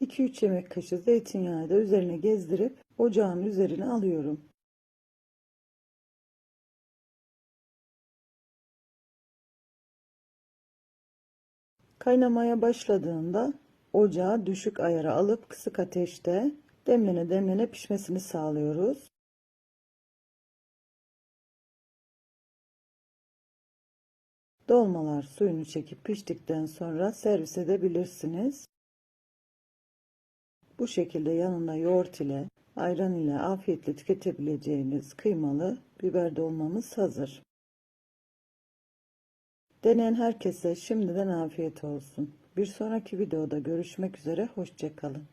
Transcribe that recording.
2-3 yemek kaşığı zeytinyağı da üzerine gezdirip ocağın üzerine alıyorum. Kaynamaya başladığında ocağı düşük ayara alıp kısık ateşte demlene demlene pişmesini sağlıyoruz. Dolmalar suyunu çekip piştikten sonra servis edebilirsiniz. Bu şekilde yanında yoğurt ile ayran ile afiyetle tüketebileceğiniz kıymalı biber dolmamız hazır. Deneyen herkese şimdiden afiyet olsun. Bir sonraki videoda görüşmek üzere, hoşçakalın.